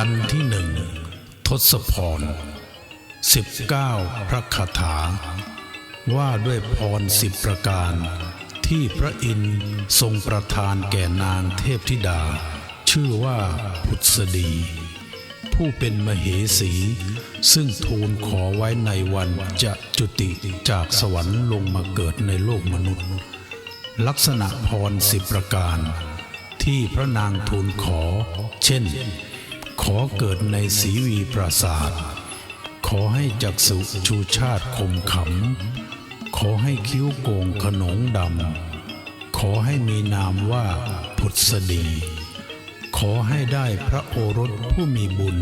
กันที่หนึ่งทศพรสิบเก้าพระคาถา ว่าด้วยพรสิบประการ ที่พระอินทร์ทรงประทานแก่นางเทพธิดา ชื่อว่าพุทธดี ผู้เป็นมเหสี ซึ่งทูลขอไว้ในวันจะจุติจากสวรรค์ลงมาเกิดในโลกมนุษย์ ลักษณะพรสิบประการ ที่พระนางทูลขอ เช่น ขอเกิดในศีวีปราศาสตร์ขอให้จักสุชูชาติคมขำ ขอให้คิ้วโกงขนงดำ ขอให้มีนามว่าพุทธดี ขอให้ได้พระโอรสผู้มีบุญ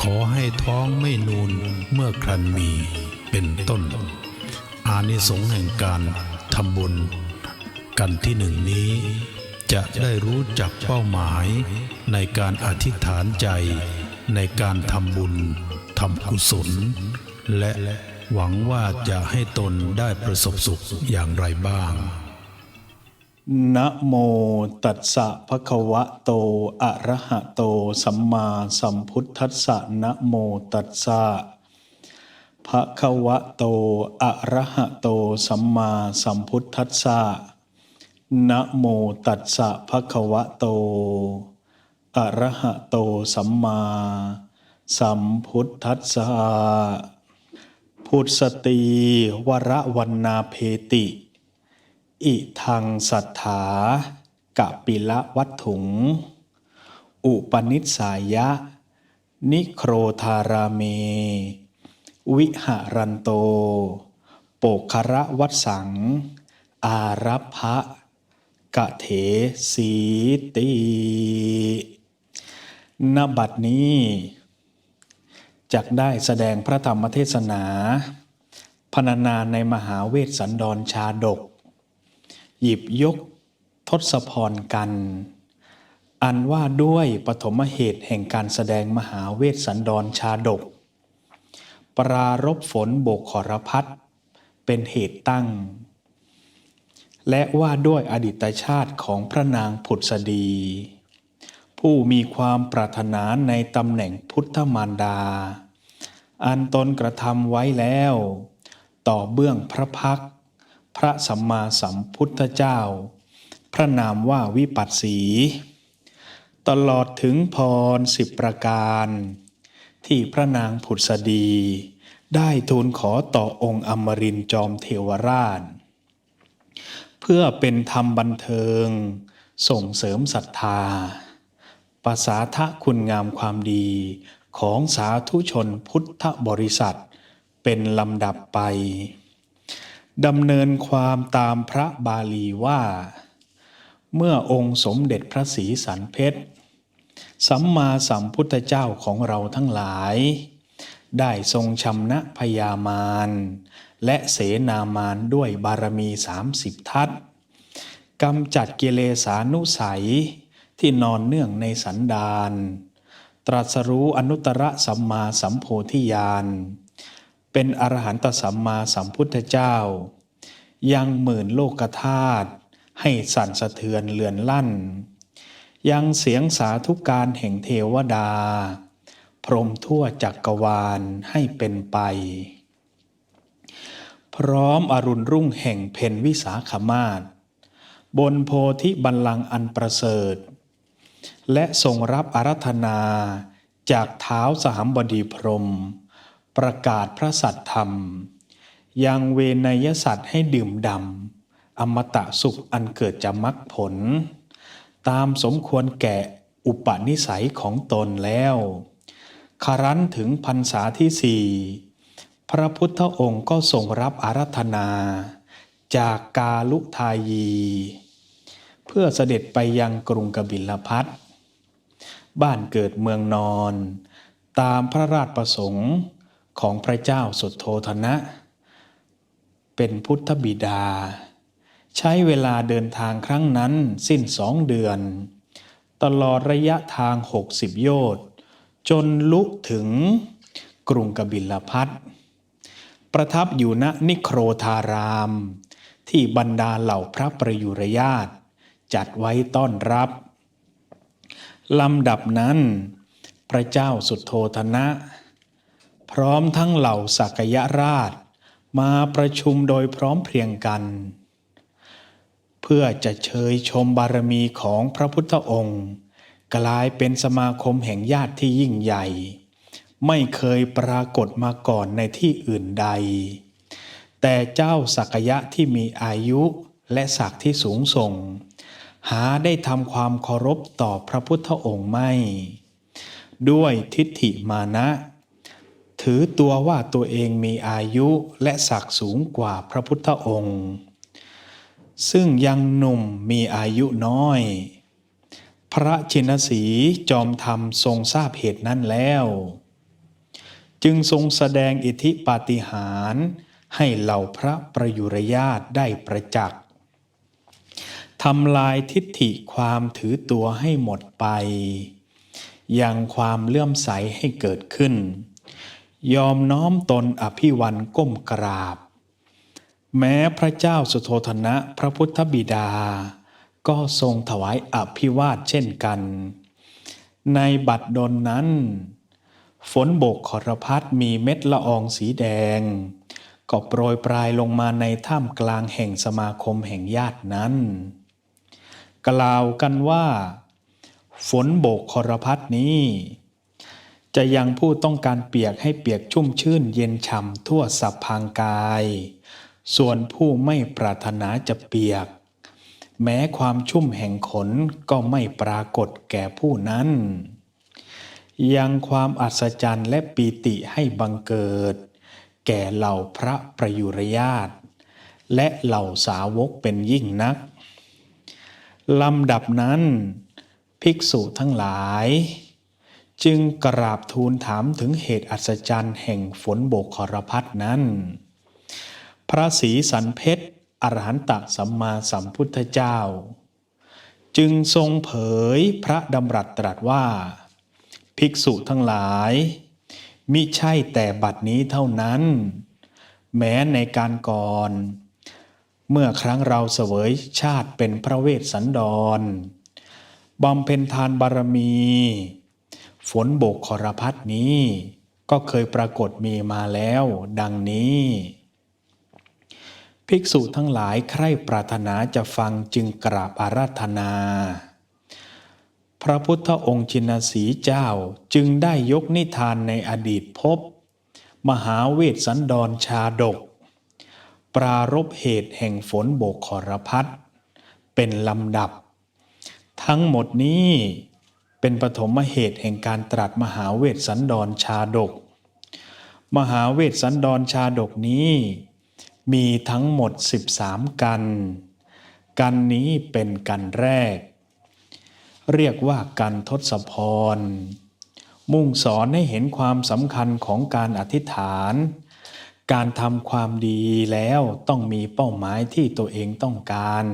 ขอให้ท้องไม่นูนเมื่อครันมีเป็นต้น อานิสงส์แห่งการทำบุญกันที่หนึ่งนี้ จะได้รู้จักเป้าหมาย ในการอธิษฐานใจ ในการทำบุญทำกุศล และหวังว่าจะให้ตนได้ประสบสุขอย่างไรบ้าง นะโมตัสสะภะคะวะโต อะระหะโต สัมมาสัมพุทธัสสะนะโมตัสสะภะคะวะโต อะระหะโต สัมมาสัมพุทธัสสะ นะโมตัสสะภะคะวะโต อะระหะโตสัมมา สัมพุทธัสสะพุทธสตีวรวันนาเพติ อิทังสัทธากะปิละวัตถุง อุปนิสายะ นิโครธาราเม วิหารันโต โปคระวัดสัง อารัพะ กะเถสีติณบัดนี้จักได้แสดงพระธรรมเทศนาพรรณนาในมหาเวสสันดรชาดก หยิบยกทศพรกัน อันว่าด้วยปฐมเหตุแห่งการแสดงมหาเวสสันดรชาดก ปรารบฝนโบกขรพัดเป็นเหตุตั้ง และว่าด้วยอดีตชาติของพระนางผุดสดี ผู้มีความปรารถนาในตำแหน่งพุทธมารดา อันตนกระทำไว้แล้ว ต่อเบื้องพระพัก พระสัมมาสัมพุทธเจ้า พระนามว่าวิปัสสี ตลอดถึงพรสิบประการ ที่พระนางผุดสดี ได้ทูลขอต่อองค์อมรินจอมเทวราช เพื่อเป็นธรรมบันเทิง ส่งเสริมศรัทธาประสาทะคุณงามความดีของสาธุชนพุทธบริษัท เป็นลำดับไปดำเนินความตามพระบาลีว่า เมื่อองค์สมเด็จพระศรีสันเพชร สัมมาสัมพุทธเจ้าของเราทั้งหลาย ได้ทรงชำนะพยามาร และเสนามารด้วยบารมีสามสิบทัศกำจัดกิเลสานุสัยที่นอนเนื่องในสันดานตรัสรู้อนุตตรสัมมาสัมโพธิญาณ เป็นอรหันตสัมมาสัมพุทธเจ้า ยังหมื่นโลกธาตุให้สั่นสะเทือนเลือนลั่น ยังเสียงสาธุการแห่งเทวดา พรหมทั่วจักกรวาลให้เป็นไป ร้อมอรุณรุ่งแห่งเพนวิสาขมาศบนโพธิบัลลังก์อันประเสริฐ และทรงรับอารัธนาจากเท้าสหัมบดีพรม ประกาศพระสัตธรรม ยังเวนยสัตว์ให้ดื่มดำอมตะสุขอันเกิดจากมรรคผล ตามสมควรแก่อุปนิสัยของตนแล้ว ครั้นถึงพรรษาที่สี่ พระพุทธองค์ก็ทรงรับอารัธนา จากกาลุทายี เพื่อเสด็จไปยังกรุงกบิลพัทบ้านเกิดเมืองนอน ตามพระราชประสงค์ของพระเจ้าสุดโทธนะ เป็นพุทธบิดา ใช้เวลาเดินทางครั้งนั้นสิ้นสองเดือน ตลอดระยะทางหกสิบโยชน์จนลุถึงกรุงกบิลพัท ประทับอยู่ณนิโครธาราม ที่บรรดาเหล่าพระประยุรญาตจัดไว้ต้อนรับลำดับนั้น พระเจ้าสุดโทธนะ พร้อมทั้งเหล่าสักยราช มาประชุมโดยพร้อมเพรียงกัน เพื่อจะเชยชมบารมีของพระพุทธองค์ กลายเป็นสมาคมแห่งญาติที่ยิ่งใหญ่ ไม่เคยปรากฏมาก่อนในที่อื่นใด แต่เจ้าสักยะที่มีอายุและศักดิ์ที่สูงส่ง หาได้ทำความเคารพต่อพระพุทธองค์ไม่ ด้วยทิฏฐิมานะ ถือตัวว่าตัวเองมีอายุและศักดิ์สูงกว่าพระพุทธองค์ ซึ่งยังหนุ่มมีอายุน้อยพระชินสีจอมธรรมทรงทราบเหตุนั้นแล้ว จึงทรงแสดงอิทธิปาฏิหาริย์ให้เหล่าพระประยุรญาตได้ประจักษ์ทำลายทิฏฐิความถือตัวให้หมดไป ยังความเลื่อมใสให้เกิดขึ้น ยอมน้อมตนอภิวันก้มกราบ แม้พระเจ้าสุโธธนะพระพุทธบิดา ก็ทรงถวายอภิวาทเช่นกัน ในบัดดลนั้น ฝนโบกขรพัดมีเม็ดละอองสีแดง ก็โปรยปลายลงมาในท่ามกลางแห่งสมาคมแห่งญาตินั้น กล่าวกันว่า ฝนโบกขรพัดนี้ จะยังผู้ต้องการเปียกให้เปียกชุ่มชื่นเย็นฉ่ำทั่วสัพพางกาย ส่วนผู้ไม่ปรารถนาจะเปียก แม้ความชุ่มแห่งขนก็ไม่ปรากฏแก่ผู้นั้น ยังความอัศจรรย์และปีติให้บังเกิด แก่เหล่าพระประยุรญาตและเหล่าสาวกเป็นยิ่งนักลำดับนั้นภิกษุทั้งหลาย จึงกราบทูลถามถึงเหตุอัศจรรย์แห่งฝนโบกขรพัดนั้น พระศรีสันเพชรอรหันตสัมมาสัมพุทธเจ้า จึงทรงเผยพระดำรัสตรัสว่า ภิกษุทั้งหลาย มิใช่แต่บัดนี้เท่านั้น แม้ในการก่อน เมื่อครั้งเราเสวยชาติเป็นพระเวสสันดรบำเพ็ญทานบารมี ฝนโบกขรพัดนี้ ก็เคยปรากฏมีมาแล้ว ดังนี้ ภิกษุทั้งหลายใคร่ปรารถนาจะฟังจึงกราบอาราธนา พระพุทธองค์ชินสีเจ้าจึงได้ยกนิทานในอดีตพบ มหาเวสสันดรชาดก ปรารบเหตุแห่งฝนโบกขรพัดเป็นลำดับ ทั้งหมดนี้เป็นปฐมเหตุแห่งการตรัสมหาเวสสันดรชาดก มหาเวสสันดรชาดกนี้ มีทั้งหมด 13 กัน กันนี้เป็นกันแรก เรียกว่ากันทศพร มุ่งสอนให้เห็นความสำคัญของการอธิษฐาน การทำความดีแล้วต้องมีเป้าหมายที่ตัวเองต้องการ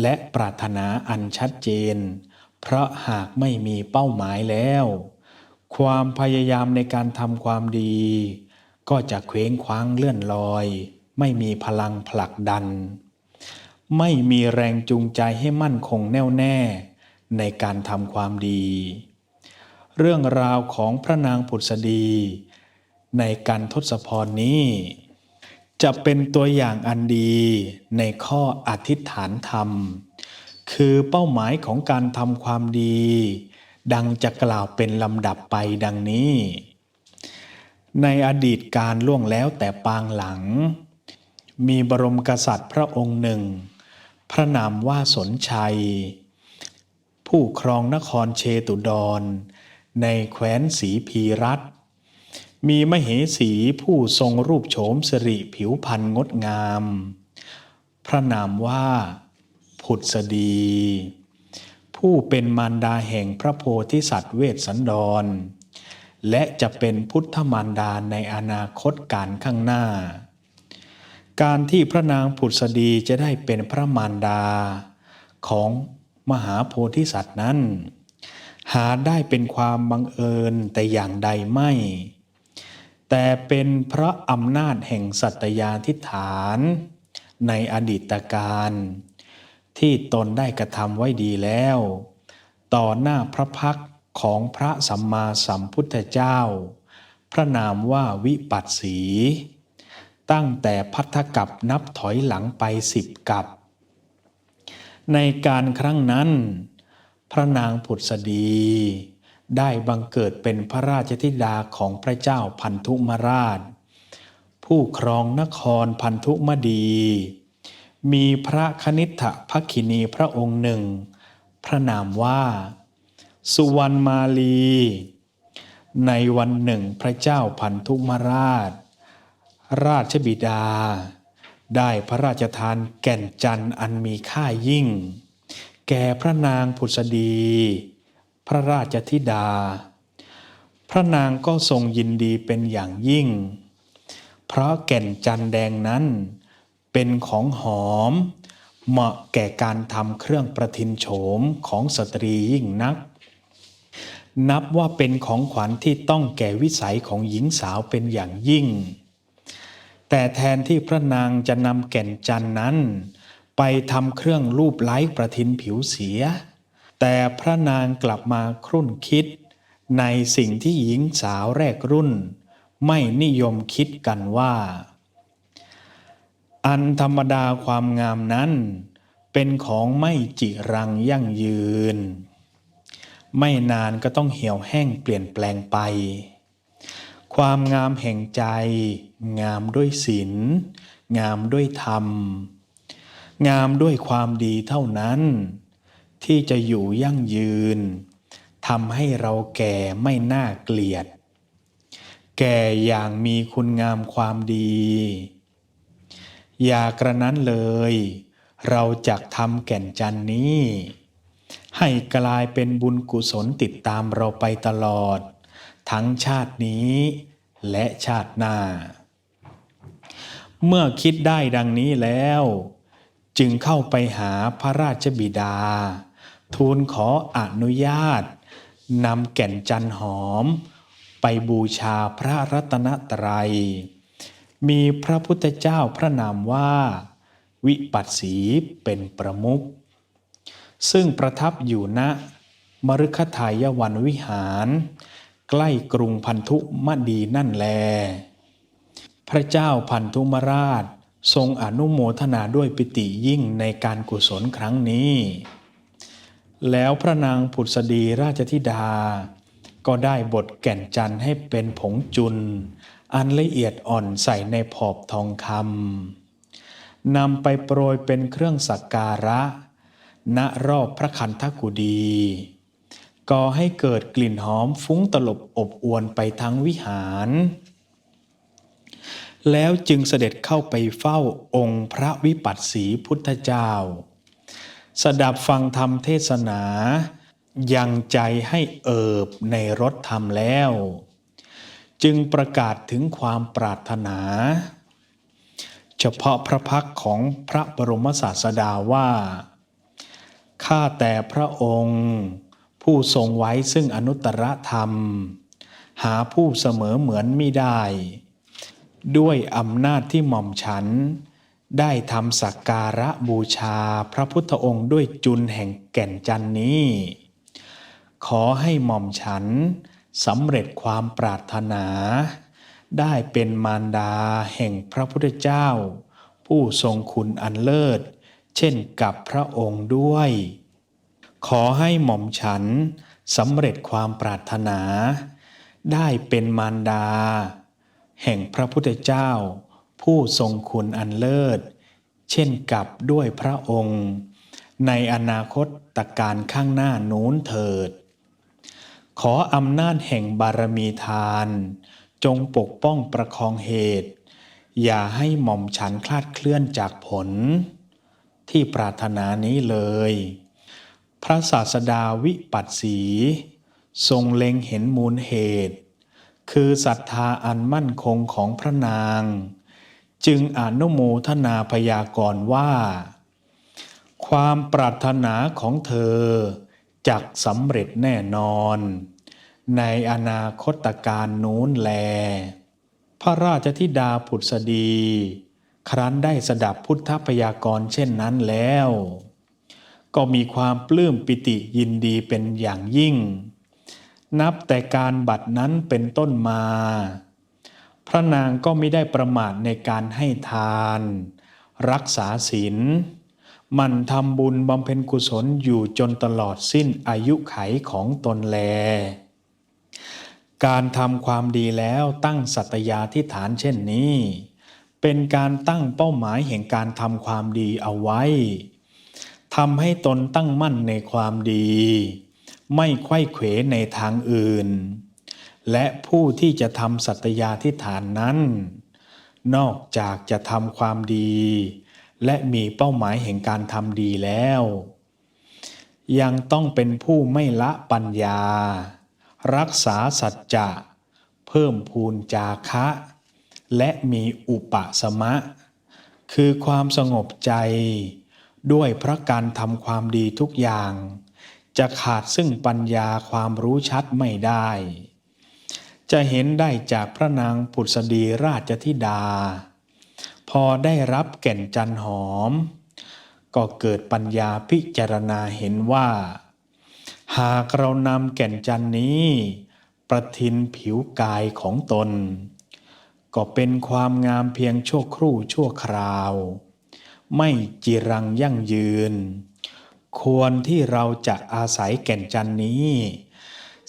และปรารถนาอันชัดเจน เพราะหากไม่มีเป้าหมายแล้ว ความพยายามในการทำความดี ก็จะเคว้งคว้างเลื่อนลอย ไม่มีพลังผลักดันไม่มีแรงจูงใจให้มั่นคงแน่วแน่ ในการทำความดี เรื่องราวของพระนางผุดสดีในการทศพรนี้ จะเป็นตัวอย่างอันดีในข้ออธิษฐานธรรม คือเป้าหมายของการทำความดี ดังจะกล่าวเป็นลำดับไปดังนี้ ในอดีตการล่วงแล้วแต่ปางหลัง มีบรมกษัตริย์พระองค์หนึ่ง พระนามว่าสนชัย ผู้ครองนครเชตุดร ในแคว้นสีพีรัตมีมเหสีผู้ทรงรูปโฉมสิริผิวพรรณงดงาม พระนามว่า ผุดสดี ผู้เป็นมารดาแห่งพระโพธิสัตว์เวสสันดร และจะเป็นพุทธมารดาในอนาคตการข้างหน้า การที่พระนางผุดสดีจะได้เป็นพระมารดาของ มหาโพธิสัตว์นั้น หาได้เป็นความบังเอิญแต่อย่างใดไม่ แต่เป็นเพราะอำนาจแห่งสัตยาธิฐาน ในอดีตการ ที่ตนได้กระทำไว้ดีแล้ว ต่อหน้าพระพักของพระสัมมาสัมพุทธเจ้า พระนามว่าวิปัสสี ตั้งแต่พัทธกับนับถอยหลังไปสิบกับ ในการครั้งนั้น พระนางผุดสดี ได้บังเกิดเป็นพระราชธิดาของพระเจ้าพันธุมราช ผู้ครองนครพันธุมดี มีพระคณิษฐพักขินีพระองค์หนึ่ง พระนามว่า สุวรรณมาลี ในวันหนึ่งพระเจ้าพันธุมราช ราชบิดา ได้พระราชทานแก่นจันทร์อันมีค่ายิ่ง แก่พระนางผุดสดี พระราชธิดา พระนางก็ทรงยินดีเป็นอย่างยิ่ง เพราะแก่นจันทร์แดงนั้น เป็นของหอม เหมาะแก่การทำเครื่องประทินโฉมของสตรียิ่งนัก นับว่าเป็นของขวัญที่ต้องแก่วิสัยของหญิงสาวเป็นอย่างยิ่ง แต่แทนที่พระนางจะนำแก่นจันน์นั้น ไปทำเครื่องรูปไล้ประทินผิวเสีย แต่พระนางกลับมาครุ่นคิด ในสิ่งที่หญิงสาวแรกรุ่น ไม่นิยมคิดกันว่า อันธรรมดาความงามนั้น เป็นของไม่จิรังยั่งยืน ไม่นานก็ต้องเหี่ยวแห้งเปลี่ยนแปลงไป ความงามแห่งใจ งามด้วยศีลงามด้วยธรรม งามด้วยความดีเท่านั้น ที่จะอยู่ยั่งยืนทำให้เราแก่ไม่น่าเกลียด แก่อย่างมีคุณงามความดี อย่ากระนั้นเลย เราจะทำแก่นจันนี้ ให้กลายเป็นบุญกุศลติดตามเราไปตลอด ทั้งชาตินี้ และชาติหน้า เมื่อคิดได้ดังนี้แล้ว จึงเข้าไปหาพระราชบิดา ทูลขออนุญาตนำแก่นจันหอม ไปบูชาพระรัตนตรัย มีพระพุทธเจ้าพระนามว่า วิปัสสีเป็นประมุขซึ่งประทับอยู่ณมฤคทายวันวิหาร ใกล้กรุงพันธุมดีนั่นแล พระเจ้าพันธุมราชทรงอนุโมทนาด้วยปิติยิ่งในการกุศลครั้งนี้ แล้วพระนางผุดสดีราชธิดา ก็ได้บทแก่นจันทร์ให้เป็นผงจุน อันละเอียดอ่อนใส่ในผอบทองคำนำไปโปรยเป็นเครื่องสักการะ ณรอบพระคันธกุดี ก่อให้เกิดกลิ่นหอมฟุ้งตลบอบอวนไปทั้งวิหาร แล้วจึงเสด็จเข้าไปเฝ้าองค์พระวิปัสสีพุทธเจ้า สดับฟังธรรมเทศนา ยังใจให้เอิบในรถธรรมแล้ว จึงประกาศถึงความปรารถนา เฉพาะพระพักของพระบรมศาสดาว่า ข้าแต่พระองค์ ผู้ทรงไว้ซึ่งอนุตตรธรรม หาผู้เสมอเหมือนมิได้ ด้วยอำนาจที่หม่อมฉัน ได้ทำสักการะบูชาพระพุทธองค์ด้วยจุนแห่งแก่นจันนี้ ขอให้หม่อมฉันสำเร็จความปรารถนา ได้เป็นมารดาแห่งพระพุทธเจ้า ผู้ทรงคุณอันเลิศ เช่นกับพระองค์ด้วย ขอให้หม่อมฉันสำเร็จความปรารถนา ได้เป็นมารดา แห่งพระพุทธเจ้า ผู้ทรงคุณอันเลิศ เช่นกับด้วยพระองค์ ในอนาคตตการข้างหน้านู้นเถิด ขออำนาจแห่งบารมีทาน จงปกป้องประคองเหตุ อย่าให้หม่อมฉันคลาดเคลื่อนจากผล ที่ปรารถนานี้เลย พระศาสดาวิปัสสี ทรงเล็งเห็นมูลเหตุ คือศรัทธาอันมั่นคงของพระนาง จึงอนุโมทนาพยากรณ์ว่า ความปรารถนาของเธอจักสำเร็จแน่นอน ในอนาคตการนู้นแล พระราชธิดาผุดสดี ครั้นได้สดับพุทธพยากรณ์เช่นนั้นแล้ว ก็มีความปลื้มปิติยินดีเป็นอย่างยิ่ง นับแต่การบัดนั้นเป็นต้นมา พระนางก็ไม่ได้ประมาทในการให้ทาน รักษาศีลมันทำบุญบำเพ็ญกุศลอยู่จนตลอดสิ้นอายุไขของตนแล การทำความดีแล้วตั้งสัตยาธิฐานเช่นนี้ เป็นการตั้งเป้าหมายแห่งการทำความดีเอาไว้ ทำให้ตนตั้งมั่นในความดี ไม่ไข้เขวในทางอื่น และผู้ที่จะทำสัตยาธิฐานนั้น นอกจากจะทำความดี และมีเป้าหมายแห่งการทำดีแล้ว ยังต้องเป็นผู้ไม่ละปัญญา รักษาสัจจะ เพิ่มพูนจาคะ และมีอุปสมะ คือความสงบใจ ด้วยพระการทำความดีทุกอย่าง จะขาดซึ่งปัญญาความรู้ชัดไม่ได้ จะเห็นได้จากพระนางผุดสดีราชธิดา พอได้รับแก่นจันหอม ก็เกิดปัญญาพิจารณาเห็นว่า หากเรานำแก่นจันนี้ ประทินผิวกายของตน ก็เป็นความงามเพียงชั่วครู่ชั่วคราว ไม่จีรังยั่งยืน ควรที่เราจะอาศัยแก่นจันนี้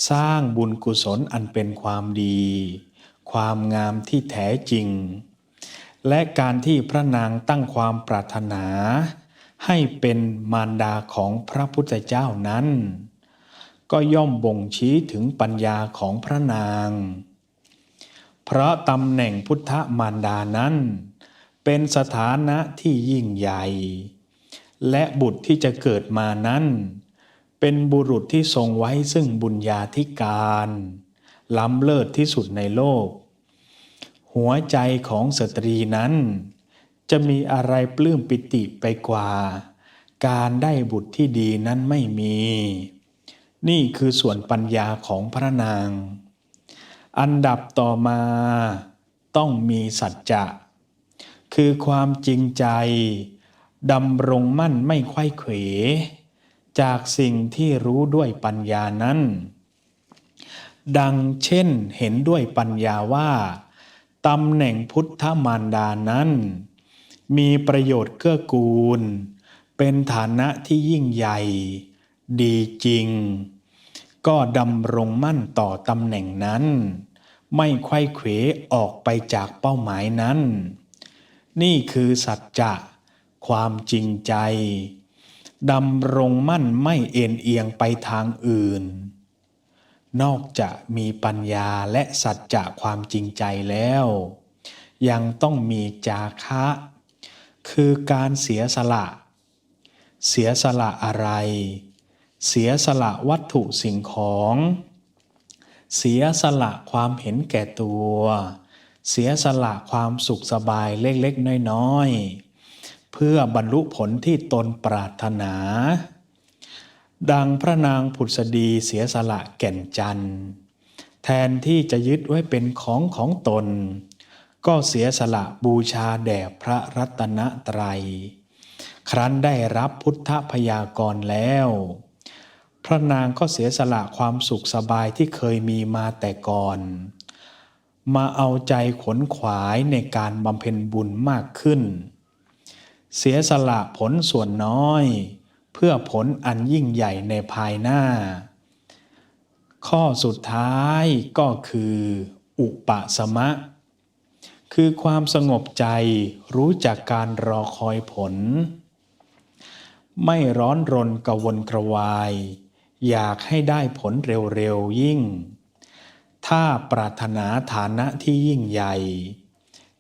สร้างบุญกุศลอันเป็นความดี ความงามที่แท้จริง และการที่พระนางตั้งความปรารถนา ให้เป็นมารดาของพระพุทธเจ้านั้น ก็ย่อมบ่งชี้ถึงปัญญาของพระนาง เพราะตำแหน่งพุทธมารดานั้น เป็นสถานะที่ยิ่งใหญ่ และบุตรที่จะเกิดมานั้น เป็นบุรุษที่ทรงไว้ซึ่งบุญญาธิการ ล้ำเลิศที่สุดในโลก หัวใจของสตรีนั้น จะมีอะไรปลื้มปิติไปกว่า การได้บุตรที่ดีนั้นไม่มี นี่คือส่วนปัญญาของพระนาง อันดับต่อมาต้องมีสัจจะ คือความจริงใจดำรงมั่นไม่ไขว้เขวจากสิ่งที่รู้ด้วยปัญญานั้น ดังเช่นเห็นด้วยปัญญาว่าตำแหน่งพุทธมารดานั้น มีประโยชน์เกื้อกูล เป็นฐานะที่ยิ่งใหญ่ ดีจริง ก็ดำรงมั่นต่อตำแหน่งนั้น ไม่ไขว้เขวออกไปจากเป้าหมายนั้น นี่คือสัจจะความจริงใจดำรงมั่นไม่เอ็นเอียงไปทางอื่น นอกจากมีปัญญาและสัจจะความจริงใจแล้ว ยังต้องมีจาคะ คือการเสียสละ เสียสละอะไร เสียสละวัตถุสิ่งของ เสียสละความเห็นแก่ตัว เสียสละความสุขสบายเล็กๆ น้อยๆ เพื่อบรรลุผลที่ตนปรารถนา ดังพระนางผุดสดีเสียสละแก่นจันทร์แทนที่จะยึดไว้เป็นของของตน ก็เสียสละบูชาแด่พระรัตนตรัย ครั้นได้รับพุทธพยากรแล้ว พระนางก็เสียสละความสุขสบายที่เคยมีมาแต่ก่อน มาเอาใจขนขวายในการบำเพ็ญบุญมากขึ้น เสียสละผลส่วนน้อย เพื่อผลอันยิ่งใหญ่ในภายหน้า ข้อสุดท้ายก็คือ อุปสมะ คือความสงบใจรู้จักการรอคอยผล ไม่ร้อนรนกระวนกระวาย อยากให้ได้ผลเร็วๆยิ่ง ถ้าปรารถนาฐานะที่ยิ่งใหญ่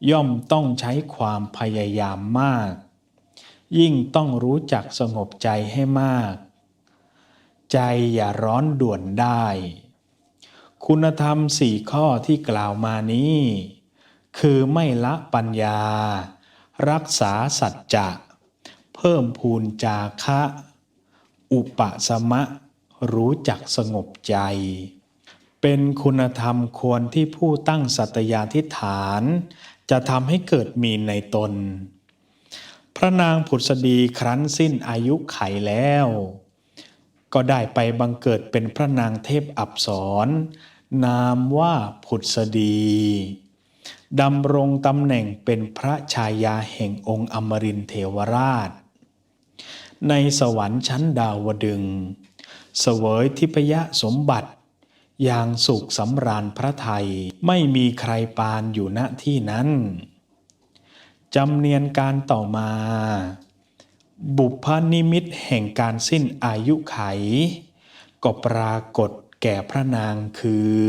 ย่อมต้องใช้ความพยายามมาก ยิ่งต้องรู้จักสงบใจให้มาก ใจอย่าร้อนด่วนได้ คุณธรรมสี่ข้อที่กล่าวมานี้ คือไม่ละปัญญา รักษาสัจจะ เพิ่มพูนจาคะ อุปสมะ รู้จักสงบใจ เป็นคุณธรรมควรที่ผู้ตั้งสัตยาธิฐาน จะทำให้เกิดมีในตน พระนางผุดสดีครั้นสิ้นอายุไขแล้ว ก็ได้ไปบังเกิดเป็นพระนางเทพอับสรนามว่าผุดสดีดำรงตำแหน่งเป็นพระชายาแห่งองค์อมรินเทวราช ในสวรรค์ชั้นดาวดึงสเสวยทิพยสมบัติ อย่างสุขสำราญพระไทยไม่มีใครปานอยู่ณที่นั้นจำเนียนการต่อมา บุพนิมิตแห่งการสิ้นอายุไข ก็ปรากฏแก่พระนางคือ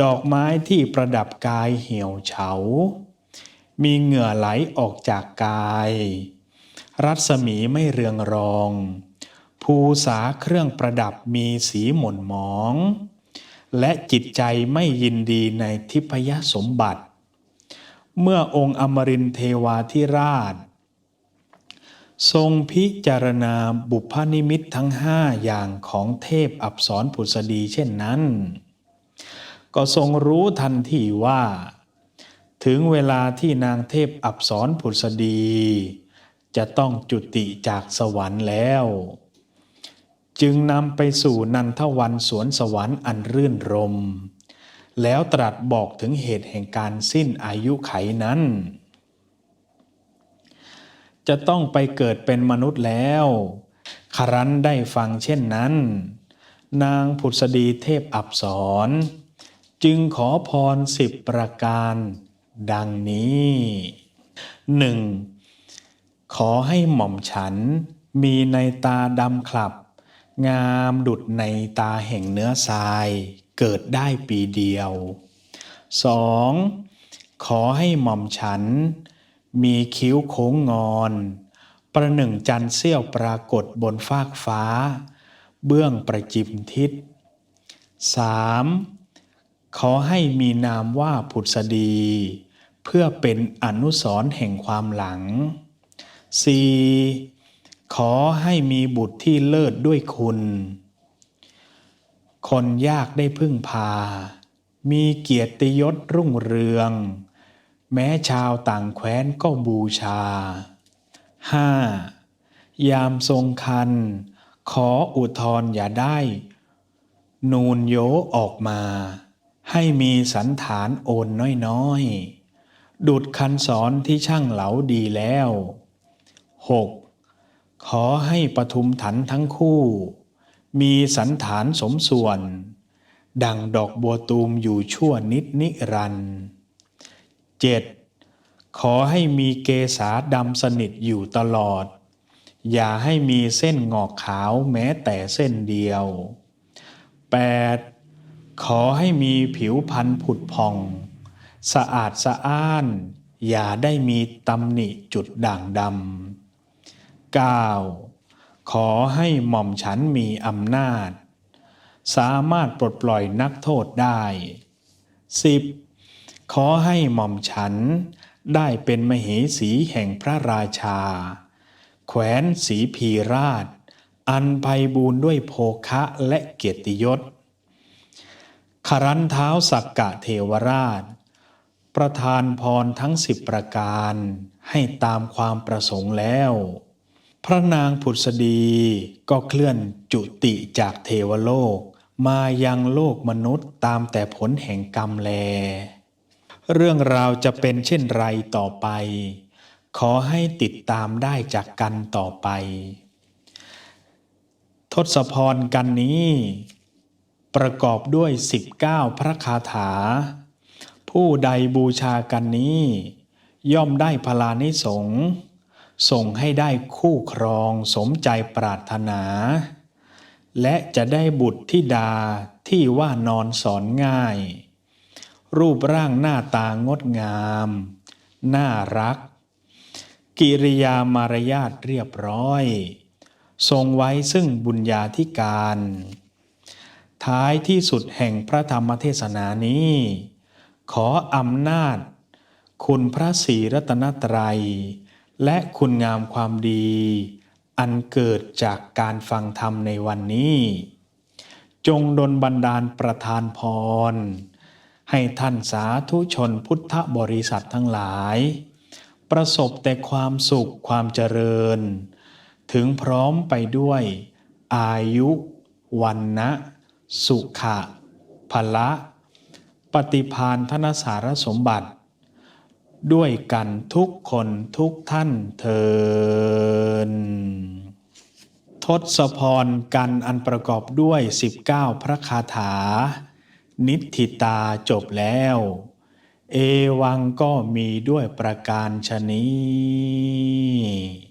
ดอกไม้ที่ประดับกายเหี่ยวเฉา มีเหงื่อไหลออกจากกาย รัศมีไม่เรืองรอง ภูษาเครื่องประดับมีสีหม่นหมอง และจิตใจไม่ยินดีในทิพยสมบัติ เมื่อองค์อมรินเทวาธิราช ทรงพิจารณาบุพนิมิตทั้งห้าอย่างของเทพอับสรผุษดีเช่นนั้น ก็ทรงรู้ทันทีว่า ถึงเวลาที่นางเทพอับสรผุษดี จะต้องจุติจากสวรรค์แล้ว จึงนำไปสู่นันทวันสวนสวรรค์อันรื่นรม แล้วตรัสบอกถึงเหตุแห่งการสิ้นอายุไขนั้น จะต้องไปเกิดเป็นมนุษย์แล้ว ครั้นได้ฟังเช่นนั้น นางผุดสดีเทพอับสรจึงขอพรสิบประการ ดังนี้หนึ่งขอให้หม่อมฉันมีในตาดำคลับ งามดุดในตาแห่งเนื้อทราย เกิดได้ปีเดียว 2. ขอให้หม่อมฉัน มีคิ้วโค้งงอน ประหนึ่งจันเสี้ยวปรากฏบนฟากฟ้า เบื้องประจิมทิศ 3. ขอให้มีนามว่าผุดสดี เพื่อเป็นอนุสรแห่งความหลัง 4. ขอให้มีบุตรที่เลิศด้วยคุณ คนยากได้พึ่งพา มีเกียรติยศรุ่งเรือง แม้ชาวต่างแคว้นก็บูชา 5. ยามทรงคัน ขออุทธร์อย่าได้ นูนโยออกมา ให้มีสันฐานโอนน้อยๆ ดุดคันสอนที่ช่างเหลาดีแล้ว 6. ขอให้ปทุมถันทั้งคู่ มีสันฐานสมส่วน ดังดอกบัวตูมอยู่ชั่วนิดนิรันดร์ 7. ขอให้มีเกษาดำสนิทอยู่ตลอด อย่าให้มีเส้นงอกขาวแม้แต่เส้นเดียว 8. ขอให้มีผิวพรรณผุดผ่อง สะอาดสะอ้าน อย่าได้มีตำหนิจุดด่างดำ 9. ขอให้หม่อมฉันมีอำนาจ สามารถปลดปล่อยนักโทษได้ 10. ขอให้หม่อมฉันได้เป็นมเหสีแห่งพระราชา แขวนสีพีราช อันไพบูรณ์ด้วยโภคะและเกียรติยศครันเท้าสักกะเทวราช ประทานพรทั้งสิบประการให้ตามความประสงค์แล้ว พระนางผุดสดีก็เคลื่อนจุติจากเทวโลก มายังโลกมนุษย์ตามแต่ผลแห่งกรรมแล เรื่องราวจะเป็นเช่นไรต่อไป ขอให้ติดตามได้จากกันต่อไป ทศพรกันนี้ ประกอบด้วย 19 พระคาถา ผู้ใดบูชากันนี้ ย่อมได้พลานิสงส์ ส่งให้ได้คู่ครองสมใจปรารถนา และจะได้บุตรธิดาที่ว่านอนสอนง่าย รูปร่างหน้าตางดงาม น่ารัก กิริยามารยาทเรียบร้อย ทรงไว้ซึ่งบุญญาธิการ ท้ายที่สุดแห่งพระธรรมเทศนานี้ ขออำนาจ คุณพระศรีรัตนตรัย และคุณงามความดี อันเกิดจากการฟังธรรมในวันนี้ จงดลบันดาลประทานพร ให้ท่านสาธุชนพุทธบริษัททั้งหลาย ประสบแต่ความสุขความเจริญ ถึงพร้อมไปด้วย อายุวันนะสุขะพละ ปฏิพานธนสารสมบัติ ด้วยกันทุกคนทุกท่านเทินทศพรกันอันประกอบด้วย 19 พระคาถา นิทธิตาจบแล้ว เอวังก็มีด้วยประการชนี้